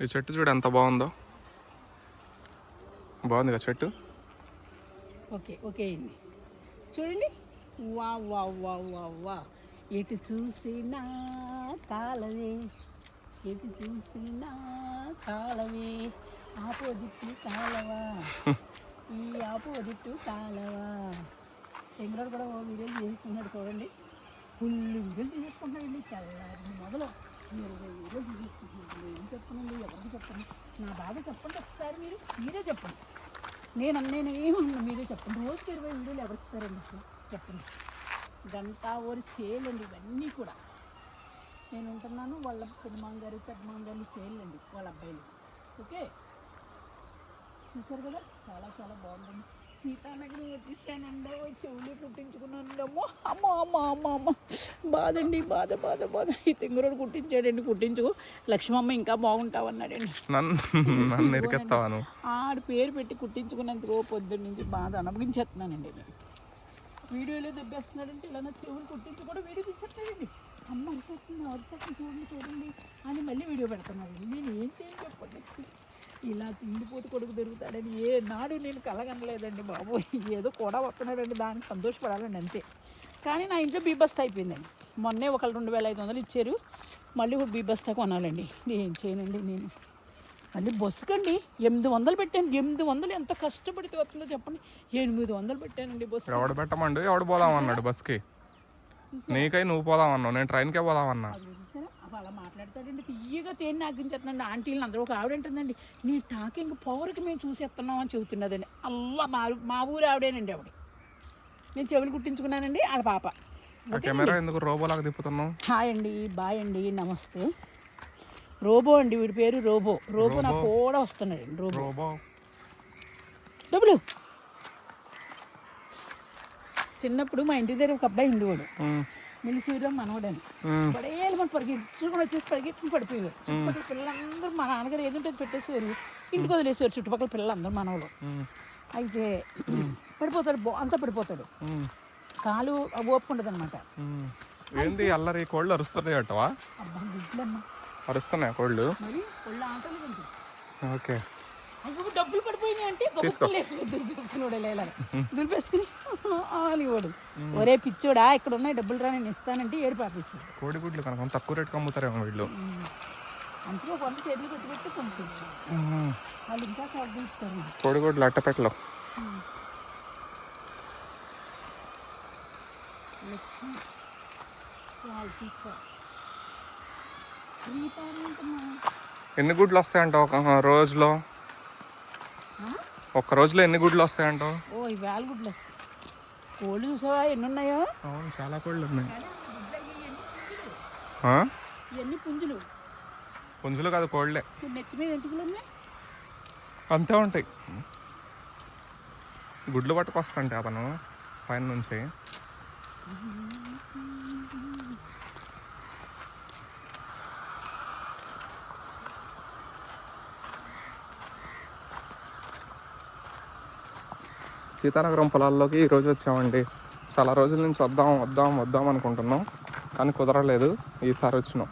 ఈ చెట్టు చూడు ఎంత బాగుందో. బాగుంది కదా చెట్టు? ఓకే ఓకే అండి చూడండి. వా వా వా వా వా ఎటు చూసినా కాలవే ఎటు చూసినా కాలవే ఆపోజిట్ కాలవా? ఈ ఆపోజిట్ కాలవా? ఎంగరాడు కూడా వీడియోలు చేసుకున్నాడు చూడండి. ఫుల్ వీడియోలు తీసుకుంటున్నాడండి తెల్లారి మొదలు. మీరు ఈరోజు ఏం చెప్పనండి ఎవరికి చెప్పండి. నా బాధ చెప్పండి. ఒకసారి మీరు మీరే చెప్పండి. నేను నేను ఏమన్నా మీరే చెప్పండి. రోజుకి ఇరవై వీడియోలు ఎవరికి ఇస్తారండి చెప్పండి ఇదంతా ఓరి చేయాలండి ఇవన్నీ కూడా నేను ఉంటున్నాను వాళ్ళ పెద్దమామ గారు పెద్దమామ గారు చేయాలండి వాళ్ళ అబ్బాయిలు. ఓకే? చూసారు కదా? చాలా చాలా బాగుంటుంది సీతానగరం వచ్చేసానండి చెవులు కుట్టించుకున్నాను అమ్మో అమ్మ అమ్మ అమ్మ. అమ్మ బాధండి బాధ బాధ బాధ. ఈ తింగరోడు కుట్టించాడండి కుట్టించుకో. లక్ష్మమ్మ ఇంకా బాగుంటావన్నాడండి. నన్ను ఆడు పేరు పెట్టి కుట్టించుకున్నందుకు పొద్దున్న నుంచి బాధ అనుభవించేస్తున్నానండి నేను. వీడియోలో దెబ్బేస్తున్నాడంటే ఇలా నా చెవులు కుట్టించి కూడా వీడియో తీసేస్తాడండి. అమ్మ అరిసేస్తుంది అరిసేస్తుంది చూడండి చూడండి అని మళ్ళీ వీడియో పెడుతున్నాడు నేను ఏం చేయాలి చెప్పండి? ఇలా తిండిపోతు కొడుకు దొరుకుతాడని ఏ నాడు నేను కలగనలేదండి బాబు. ఏదో కూడా వస్తున్నాడండి దానికి సంతోషపడాలండి అంతే. కానీ నా ఇంట్లో బీబస్తా అయిపోయిందండి మొన్నే ఒక రెండు వేల ఐదు వందలు ఇచ్చారు. మళ్ళీ ఇప్పుడు బీబస్తా కొనాలండి. ఏం చేయనండి నేను. మళ్ళీ బస్సుకండి ఎనిమిది వందలు పెట్టాను. ఎనిమిది వందలు ఎంత కష్టపడితే వస్తుందో చెప్పండి. ఎనిమిది వందలు పెట్టానండి బస్సు ఎవడు పెట్టమండు? ఎవడు పోదామన్నాడు బస్కి? నీకై నువ్వు పోదామన్నావు. నేను ట్రైన్కే పోదామన్నా. అలా మాట్లాడతాడండి. తీయగా తేనె నాగించేస్తున్నాండి ఆంటీలు అందరూ ఒక ఆవిడ అంటుందండి నీ టాకింగ్ పవర్కి మేము చూసేస్తున్నాం అని చెబుతున్నదండి. అల్లా మా మా ఊరు ఆవిడేనండి ఆవిడ. నేను చెవులు కుట్టించుకున్నానండి ఆడ పాప. ఆ కెమెరా ఎందుకు రోబోలాగా తిప్పుతున్నావు? హాయ్ అండి బాయ్ అండి నమస్తే. రోబో అండి వీడి పేరు రోబో. రోబో నాకు కూడా వస్తున్నాడండి రోబో. రోబో. డబ్బులు. చిన్నప్పుడు మా ఇంటి దగ్గర ఒక అబ్బాయి ఉండేవాడు. మిలిసీలో మనవడని. ఉమ్, పడేయాలి మన పరిగెత్తుకుని వచ్చేసి పరిగెత్తుకుని పడిపోయేవారు చుట్టుపక్కల పిల్లలందరూ మా నాన్నగారు ఏది ఉంటుంది పెట్టేసేవారు ఇంటికి వదిలేసేవారు చుట్టుపక్కల పిల్లలందరూ మనవలు. ఉమ్, అయితే పడిపోతాడు బో- అంతా పడిపోతాడు. కాలు ఓపుకుంటుంది అనమాట. ఏంది అల్లరి కోళ్ళు అరుస్తున్నాయి అంటవా? అరుస్తున్నాయి కోళ్ళు? ఓకే. డబ్బులు పడిపోయినాయి అంటే గొప్పలు దులిపేసుకుని ఇలా దులిపేసుకుని అనేవాడు ఒరే పిచ్చోడా ఇక్కడ ఉన్నాయి డబ్బులు రా నేను ఇస్తానంటే ఏడు పాపేస్తాడు కోడిగుడ్లు కనుక తక్కువ రేటుకి అమ్ముతారేమో వీళ్ళు. కొంత చేతులు పెట్టి పెట్టి వాళ్ళు ఇంకా కోడిగుడ్లు అట్టపెట్టలో. ఎన్ని గుడ్లు వస్తాయంటావు ఒక రోజులో? ఒక్క రోజులో ఎన్ని గుడ్లు వస్తాయంటావు? ఓ ఈ వేల గుడ్లు. వస్తాయి కోళ్ళు చూసావా? ఎన్ని ఉన్నాయో? అవును చాలా కోళ్ళు ఉన్నాయి. ఇవన్నీ పుంజులు. పుంజులు? కాదు కోళ్ళే. నెత్తి మీద ఎంటుకలు ఉన్నాయి? అంతే ఉంటాయి. గుడ్లు పట్టుకొస్తాంటే అతను పైన నుంచి. సీతానగరం పొలాల్లోకి ఈరోజు వచ్చామండి. చాలా రోజుల నుంచి వద్దాం వద్దాం వద్దాం అనుకుంటున్నాం. కానీ కుదరలేదు. ఈసారి వచ్చినాం.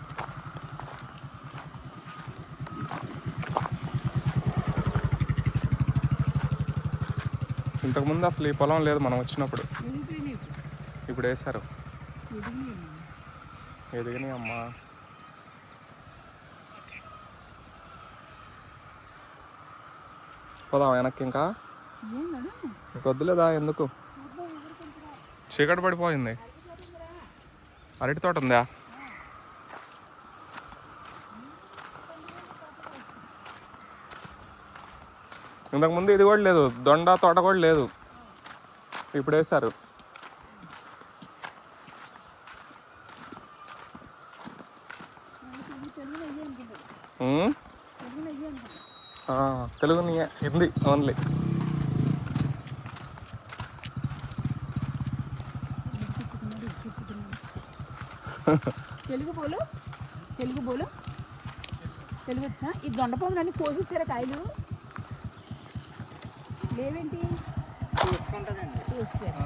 ఇంతకుముందు అసలు ఈ పొలం లేదు మనం వచ్చినప్పుడు. ఇప్పుడు. వేశారు. ఎదిగినాయి అమ్మా. పోదాం వెనక్కి ఇంకా. వద్దులేదా ఎందుకు? చీకటి పడిపోయింది. అరటి తోట ఉందా? ఇంతకుముందు ఇది కూడా లేదు దొండ తోట కూడా లేదు. ఇప్పుడు వేశారు. తెలుగు హిందీ. ఓన్లీ తెలుగు పోలు తెలుగు పోలు తెలుగు వచ్చా? ఈ దొండపొంగలు అన్ని కోసేసారా కాయలు? లేవేంటి? కోసేసారు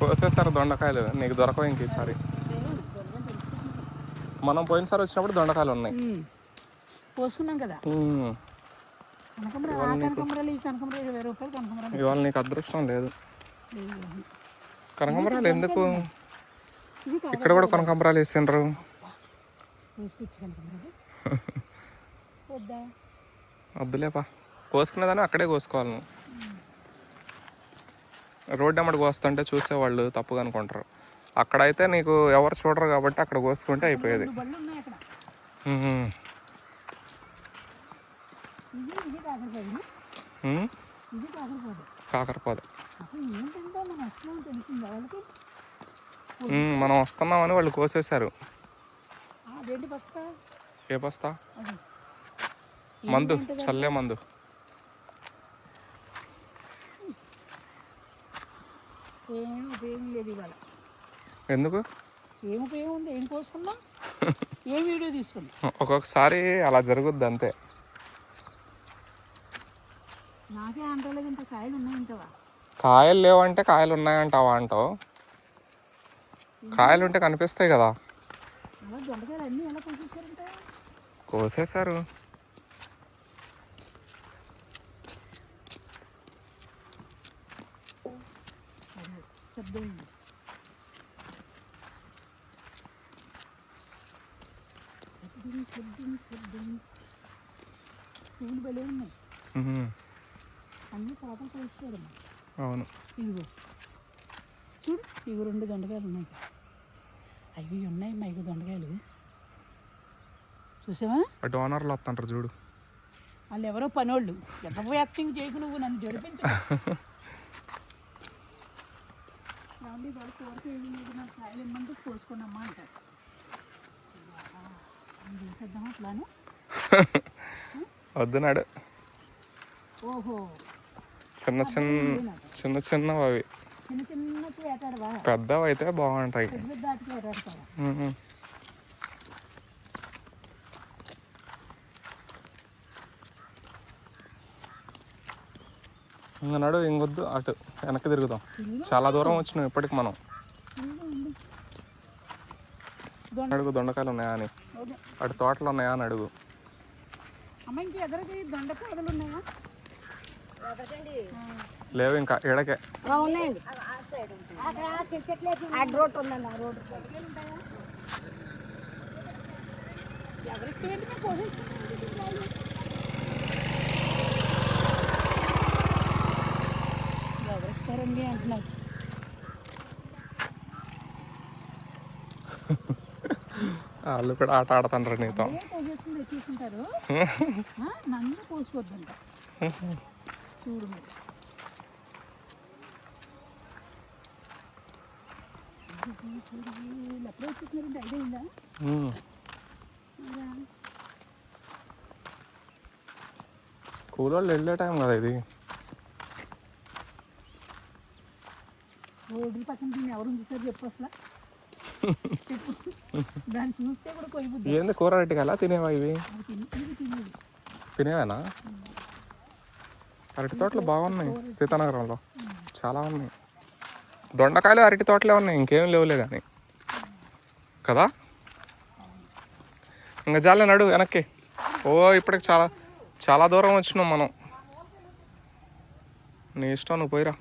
కోసేస్తారు దొండకాయలు. నీకు దొరకవు ఇంక ఈసారి. మనం పోయినసారి వచ్చినప్పుడు దొండకాయలు ఉన్నాయి. పోసుకున్నాం కదా. ఇవాళ నీకు అదృష్టం లేదు. కనకాంబరాలు ఎందుకు ఇక్కడ కూడా కనకాంబరాలు వేసిండ్రు. వద్దులేపా. కోసుకునేదాన్ని అక్కడే కోసుకోవాలి నువ్వు. రోడ్డు అమ్మడి కోస్తుంటే చూసేవాళ్ళు తప్పుగా అనుకుంటారు. అక్కడైతే నీకు ఎవరు చూడరు కాబట్టి అక్కడ కోసుకుంటే అయిపోయేది. కాకరపోదు మనం వస్తున్నామని వాళ్ళు కోసేశారు. ఏ బస్తా? మందు చల్లే మందు. ఎందుకు? ఏం వీడియో తీసుకున్నాం? ఒక్కొక్కసారి అలా జరుగుద్ది అంతే. నాకే అంటలేదు ఇంత కాయలు ఉన్నాయి ఇంకవా కాయలు లేవంటే కాయలు ఉన్నాయంటావా అంటావు? కాయలు ఉంటే కనిపిస్తాయి కదా. కోసేశారు. అన్నీ పాపం కోసేసారమ్మా అవును. ఇదిగో చూడు ఇవి రెండు దొండకాయలు ఉన్నాయి. అవి ఉన్నాయి మా ఇవి దొండకాయలు. చూసావా? ఆ డోనర్లు వస్తుంటారు చూడు. వాళ్ళు ఎవరో పనోళ్ళు. ఎంత యాక్టింగ్ చేయకు నువ్వు? నన్ను జడిపించు. ఏమండి వాళ్ళ కోరిక ఏమి లేదు. నాకు కాయలు ఇమ్మంటే కోసుకున్నామ్మా అంటారు. ఇది చేసేద్దామా ప్లాను? వద్దునాడు ఓహో. చిన్న చిన్న చిన్న చిన్నవి అవి పెద్దవి అయితే బాగుంటాయి పెద్ద ఇంకొద్దు అటు వెనక్కి తిరుగుదాం. చాలా దూరం వచ్చినాం ఇప్పటికి మనం. అడుగు దొండకాయలు ఉన్నాయా అని. అటు తోటలు ఉన్నాయా అని అడుగు. అమ్మ దొండకాయలు ఉన్నాయా? లేవు ఇంకా ఉన్నాయండి. ఉందండి ఆ ఎవరికి వెళ్ళి మేము కోసేసుకుంటాం ఎవరిస్తారండి అంటున్నారు. వాళ్ళు కూడా ఆట ఆడుతుంటారు నీతో. నన్ను కోసుకోవద్దంట చూడు మరి చూడు, చూడు, వీళ్ళు ఎప్పుడో వచ్చేసినారంటే ఐడియా ఉందా ఉమ్. అదా? కూలోళ్ళు వెళ్ళే టైం కదా ఇది. రోడ్డు పక్కన దీన్ని ఎవరు ఉంచుతారు చెప్పు అసలు. చెప్పు దాన్ని చూస్తే కూడా కొయ్యబుద్ది ఏంది కూర అరటికాయలా తినేవా ఇవి? అది తిని ఇది తినేది తినేవేనా? అరటి తోటలు బాగున్నాయి సీతానగరంలో. చాలా ఉన్నాయి. దొండకాయలు అరటి తోటలే ఉన్నాయి ఇంకేం లేవులే కానీ కదా? ఇంకా జాలే నడు వెనక్కి. ఓ ఇప్పటికి చాలా చాలా దూరం వచ్చినాం మనం. నీ ఇష్టం నువ్వు పోయిరా.